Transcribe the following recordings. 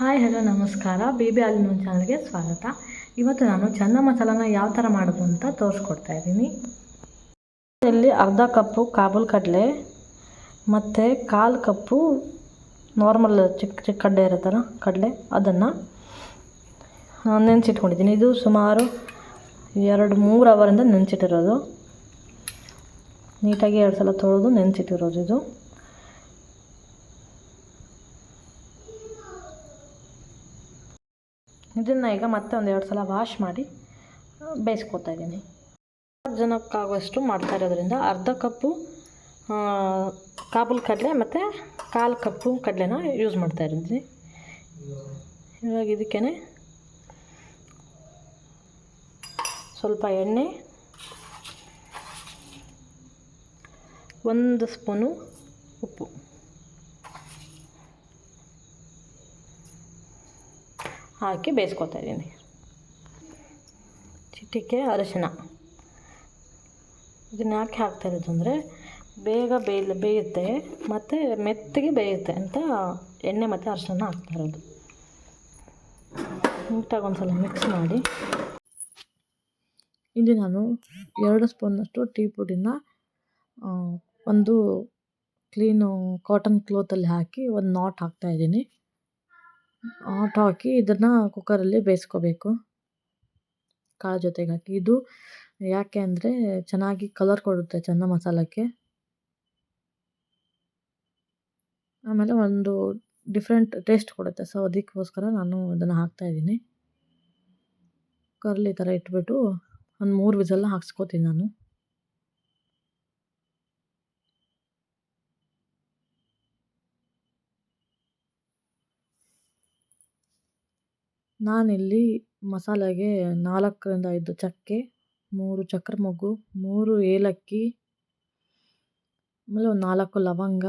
Hi, hello, ನಮಸ್ಕಾರ. Baby ಹಾಲಿನ ಚಾನಲ್ಗೆ ಸ್ವಾಗತ. ಇವತ್ತು ನಾನು ಚನ್ನ ಮಸಾಲಾನ ಯಾವ ಥರ ಮಾಡೋದು ಅಂತ ತೋರಿಸ್ಕೊಡ್ತಾ ಇದ್ದೀನಿ. ಇಲ್ಲಿ ಅರ್ಧ ಕಪ್ಪು ಕಾಬೂಲ್ ಕಡಲೆ, ಮತ್ತು ಕಾಲು ಕಪ್ಪು ನಾರ್ಮಲ್ ಚಿಕ್ಕ ಚಿಕ್ಕ ಕಡಲೆ ಇರುತ್ತಲ್ಲ, ಕಡಲೆ, ಅದನ್ನು ನೆನೆಸಿಟ್ಕೊಂಡಿದ್ದೀನಿ. ಇದು ಸುಮಾರು ಎರಡು ಮೂರು ಅವರಿಂದ ನೆನೆಸಿಟ್ಟಿರೋದು. ನೀಟಾಗಿ ಎರಡು ಸಲ ತೊಳೆದು ನೆನೆಸಿಟ್ಟಿರೋದು ಇದು. ಇದನ್ನು ಈಗ ಮತ್ತೆ ಒಂದು ಎರಡು ಸಲ ವಾಶ್ ಮಾಡಿ ಬೇಯಿಸ್ಕೊತಾ ಇದ್ದೀನಿ. ಜನಕ್ಕಾಗುವಷ್ಟು ಮಾಡ್ತಾ ಇರೋದ್ರಿಂದ ಅರ್ಧ ಕಪ್ಪು ಕಾಬೂಲ್ ಕಡಲೆ ಮತ್ತು ಕಾಲು ಕಪ್ಪು ಕಡಲೆನ ಯೂಸ್ ಮಾಡ್ತಾ ಇರ್ತೀನಿ ಇವಾಗ ಇದಕ್ಕೇ ಸ್ವಲ್ಪ ಎಣ್ಣೆ, ಒಂದು ಸ್ಪೂನು ಉಪ್ಪು. ಹಾಕಿ ಬೇಯಿಸ್ಕೊತಾ ಇದ್ದೀನಿ. ಚಿಟಿಕೆ, ಅರಿಶಿನ. ಇದನ್ನ ಯಾಕೆ ಹಾಕ್ತಾ ಇರೋದು ಅಂದರೆ ಬೇಗ ಬೇಯಲು ಬೇಯುತ್ತೆ ಮತ್ತು ಮೆತ್ತಗೆ ಬೇಯುತ್ತೆ ಅಂತ ಎಣ್ಣೆ ಮತ್ತು ಅರಿಶಿನ ಹಾಕ್ತಾ ಇರೋದು. ನೀಟಾಗಿ ಒಂದು ಮಿಕ್ಸ್ ಮಾಡಿ. ಇಲ್ಲಿ ನಾನು ಎರಡು ಸ್ಪೂನಷ್ಟು ಟೀ ಪುಡಿನ ಒಂದು ಕ್ಲೀನು ಕಾಟನ್ ಕ್ಲೋತಲ್ಲಿ ಹಾಕಿ ಒಂದು ನಾಟ್ ಹಾಕ್ತಾಯಿದ್ದೀನಿ ನಾಟ್ ಹಾಕಿ ಇದನ್ನು ಕುಕ್ಕರಲ್ಲಿ ಬೇಯಿಸ್ಕೋಬೇಕು. ಕಾಳು ಜೊತೆಗೆ ಹಾಕಿ. ಇದು ಯಾಕೆ ಅಂದರೆ ಚೆನ್ನಾಗಿ ಕಲರ್ ಕೊಡುತ್ತೆ ಚೆನ್ನ ಮಸಾಲಕ್ಕೆ. ಆಮೇಲೆ ಒಂದು ಡಿಫ್ರೆಂಟ್ ಟೇಸ್ಟ್ ಕೊಡುತ್ತೆ. ಸೊ ಅದಕ್ಕೋಸ್ಕರ ನಾನು ಇದನ್ನು ಹಾಕ್ತಾಯಿದ್ದೀನಿ ಕುಕ್ಕರಲ್ಲಿ ಈ ಥರ ಇಟ್ಬಿಟ್ಟು ಒಂದು ಮೂರು ವಿಸಲ್ನ ಹಾಕ್ಸ್ಕೊತೀನಿ ನಾನು. ನಾನಿಲ್ಲಿ ಮಸಾಲೆಗೆ ನಾಲ್ಕರಿಂದ ಐದು ಚಕ್ಕೆ, ಮೂರು ಚಕ್ರ ಮೊಗ್ಗು, ಮೂರು ಏಲಕ್ಕಿ, ಆಮೇಲೆ ಒಂದು ನಾಲ್ಕು ಲವಂಗ,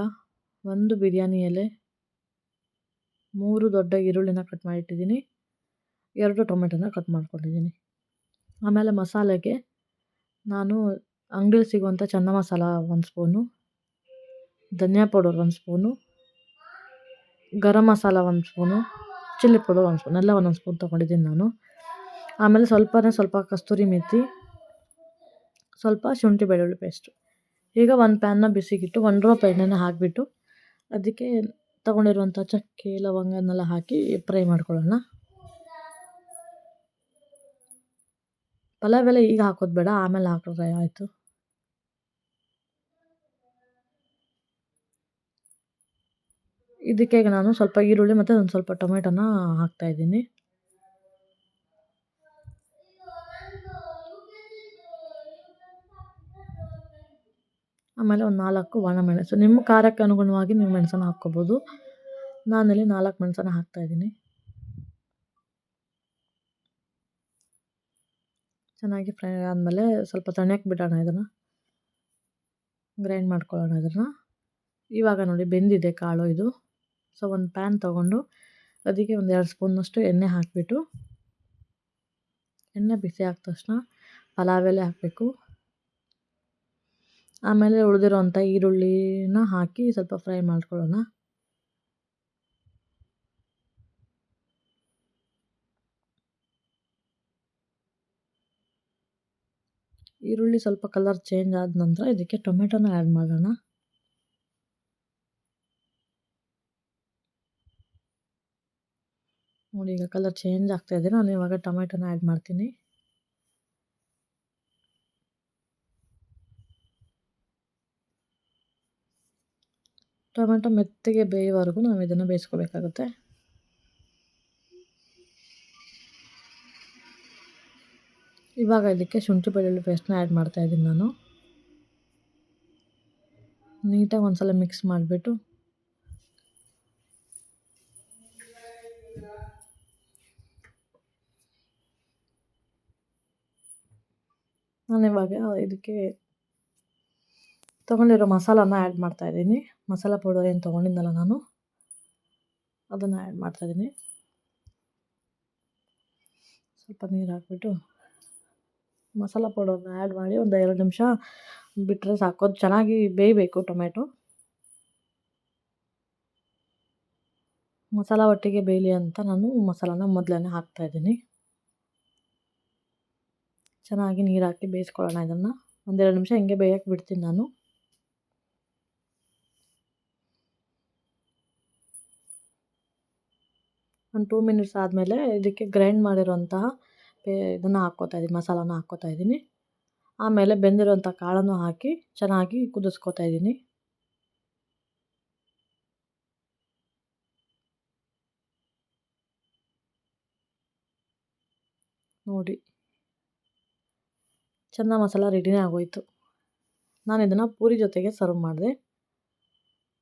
ಒಂದು ಬಿರಿಯಾನಿ ಎಲೆ, ಮೂರು ದೊಡ್ಡ ಈರುಳ್ಳಿನ ಕಟ್ ಮಾಡಿಟ್ಟಿದ್ದೀನಿ, ಎರಡು ಟೊಮೆಟೊನ ಕಟ್ ಮಾಡ್ಕೊಂಡಿದ್ದೀನಿ. ಆಮೇಲೆ ಮಸಾಲೆಗೆ ನಾನು ಅಂಗಡಿಲಿ ಸಿಗುವಂಥ ಚಂದ ಮಸಾಲ ಒಂದು ಸ್ಪೂನು, ಧನಿಯಾ ಪೌಡರ್ ಒಂದು ಸ್ಪೂನು, ಗರಂ ಮಸಾಲ ಒಂದು ಸ್ಪೂನು ಚಿಲ್ಲಿ ಪೌಡರ್ ಒಂದು ಸ್ಪೂನ್ ಎಲ್ಲ ಒಂದೊಂದು ಸ್ಪೂನ್ ತೊಗೊಂಡಿದ್ದೀನಿ ನಾನು. ಆಮೇಲೆ ಸ್ವಲ್ಪನೇ ಸ್ವಲ್ಪ ಕಸ್ತೂರಿ ಮೆತ್ತಿ ಸ್ವಲ್ಪ ಶುಂಠಿ ಬೆಳ್ಳುಳ್ಳಿ ಪೇಸ್ಟು ಈಗ ಒಂದು ಪ್ಯಾನ್ನ ಬಿಸಿಗಿಟ್ಟು ಒಂದು ರೋ ಎಣ್ಣೆನ ಹಾಕಿಬಿಟ್ಟು ಅದಕ್ಕೆ ತೊಗೊಂಡಿರುವಂಥ ಚಕ್ಕೆ ಲವಂಗನೆಲ್ಲ ಹಾಕಿ ಫ್ರೈ ಮಾಡ್ಕೊಳ್ಳೋಣ. ಪಲಾವ್ ಎಲ್ಲ ಈಗ ಹಾಕೋದು ಬೇಡ, ಆಮೇಲೆ ಹಾಕಿದ್ರೆ ಆಯಿತು. ಇದಕ್ಕೆ ನಾನು ಸ್ವಲ್ಪ ಈರುಳ್ಳಿ ಮತ್ತು ಒಂದು ಸ್ವಲ್ಪ ಟೊಮೆಟೊನ ಹಾಕ್ತಾಯಿದ್ದೀನಿ ಆಮೇಲೆ ಒಂದು ನಾಲ್ಕು ಒಣಮೆಣಸು. ನಿಮ್ಮ ಖಾರಕ್ಕೆ ಅನುಗುಣವಾಗಿ ನೀವು ಮೆಣಸನ್ನು ಹಾಕ್ಕೋಬೋದು. ನಾನಲ್ಲಿ ನಾಲ್ಕು ಮೆಣಸನ್ನು ಹಾಕ್ತಾಯಿದ್ದೀನಿ ಚೆನ್ನಾಗಿ ಫ್ರೈ ಆದಮೇಲೆ ಸ್ವಲ್ಪ ತಣ್ಣಕ್ಕೆ ಬಿಡೋಣ ಇದನ್ನು. ಗ್ರೈಂಡ್ ಮಾಡ್ಕೊಳ್ಳೋಣ ಇದನ್ನು. ಇವಾಗ ನೋಡಿ ಬೆಂದಿದೆ ಕಾಳು ಇದು. ಸೊ ಒಂದು ಪ್ಯಾನ್ ತೊಗೊಂಡು ಅದಕ್ಕೆ ಒಂದು ಎರಡು ಸ್ಪೂನಷ್ಟು ಎಣ್ಣೆ ಹಾಕಿಬಿಟ್ಟು, ಎಣ್ಣೆ ಬಿಸಿ ಆದ ತಕ್ಷಣ ಪಲಾವ್ ಎಲೆ ಹಾಕಬೇಕು. ಆಮೇಲೆ ಉಳಿದಿರೋಂಥ ಈರುಳ್ಳಿನ ಹಾಕಿ ಸ್ವಲ್ಪ ಫ್ರೈ ಮಾಡ್ಕೊಳ್ಳೋಣ. ಈರುಳ್ಳಿ ಸ್ವಲ್ಪ ಕಲರ್ ಚೇಂಜ್ ಆದ ನಂತರ ಇದಕ್ಕೆ ಟೊಮೆಟೊನ ಆ್ಯಡ್ ಮಾಡೋಣ. ನೋಡಿ, ಈಗ ಕಲರ್ ಚೇಂಜ್ ಆಗ್ತಾ ಇದೆ. ನಾನು ಇವಾಗ ಟೊಮೆಟೊನ ಆ್ಯಡ್ ಮಾಡ್ತೀನಿ. ಟೊಮೆಟೊ ಮೆತ್ತಗೆ ಬೇಯೋವರೆಗೂ ನಾವು ಇದನ್ನು ಬೇಯಿಸ್ಕೋಬೇಕಾಗುತ್ತೆ. ಇವಾಗ ಇದಕ್ಕೆ ಶುಂಠಿ ಬೆಳ್ಳುಳ್ಳಿ ಪೇಸ್ಟ್ನ ಆ್ಯಡ್ ಮಾಡ್ತಾಯಿದ್ದೀನಿ ನಾನು. ನೀಟಾಗಿ ಒಂದು ಸಲ ಮಿಕ್ಸ್ ಮಾಡಿಬಿಟ್ಟು ನಾನು ಇವಾಗ ಇದಕ್ಕೆ ತೊಗೊಂಡಿರೋ ಮಸಾಲಾನ ಆ್ಯಡ್ ಮಾಡ್ತಾಯಿದ್ದೀನಿ ಮಸಾಲ ಪೌಡರ್ ಏನು ತೊಗೊಂಡಿದ್ದಲ್ಲ ನಾನು, ಅದನ್ನು ಆ್ಯಡ್ ಮಾಡ್ತಾಯಿದ್ದೀನಿ ಸ್ವಲ್ಪ ನೀರು ಹಾಕ್ಬಿಟ್ಟು ಮಸಾಲ ಪೌಡರ್ನ ಆ್ಯಡ್ ಮಾಡಿ ಒಂದು ಎರಡು ನಿಮಿಷ ಬಿಟ್ಟರೆ ಸಾಕೋದು. ಚೆನ್ನಾಗಿ ಬೇಯಬೇಕು ಟೊಮೆಟೊ ಮಸಾಲ ಒಟ್ಟಿಗೆ ಬೇಯಲಿ ಅಂತ ನಾನು ಮಸಾಲಾನ ಮೊದಲೇ ಹಾಕ್ತಾಯಿದ್ದೀನಿ ಚೆನ್ನಾಗಿ ನೀರು ಹಾಕಿ ಬೇಯಿಸ್ಕೊಳ್ಳೋಣ ಇದನ್ನು. ಒಂದೆರಡು ನಿಮಿಷ ಹಿಂಗೆ ಬೇಯಕ್ಕೆ ಬಿಡ್ತೀನಿ ನಾನು. ಒಂದು ಟೂ ಮಿನಿಟ್ಸ್ ಆದಮೇಲೆ ಇದಕ್ಕೆ ಗ್ರೈಂಡ್ ಮಾಡಿರೋಂತಹ ಪೇ ಇದನ್ನು ಹಾಕ್ಕೋತಾ ಇದ್ದೀನಿ ಮಸಾಲಾನ ಹಾಕ್ಕೋತಾ ಇದ್ದೀನಿ ಆಮೇಲೆ ಬೆಂದಿರೋಂಥ ಕಾಳನ್ನು ಹಾಕಿ ಚೆನ್ನಾಗಿ ಕುದಿಸ್ಕೋತಾ ಇದ್ದೀನಿ ನೋಡಿ. ಚೆನ್ನ ಮಸಾಲ ರೆಡಿನೇ ಆಗೋಯಿತು. ನಾನು ಇದನ್ನು ಪೂರಿ ಜೊತೆಗೆ ಸರ್ವ್ ಮಾಡಿದೆ.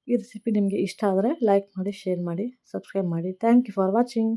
ಈ ರೆಸಿಪಿ ನಿಮಗೆ ಇಷ್ಟ ಆದರೆ ಲೈಕ್ ಮಾಡಿ ಶೇರ್ ಮಾಡಿ ಸಬ್ಸ್ಕ್ರೈಬ್ ಮಾಡಿ. Thank you for watching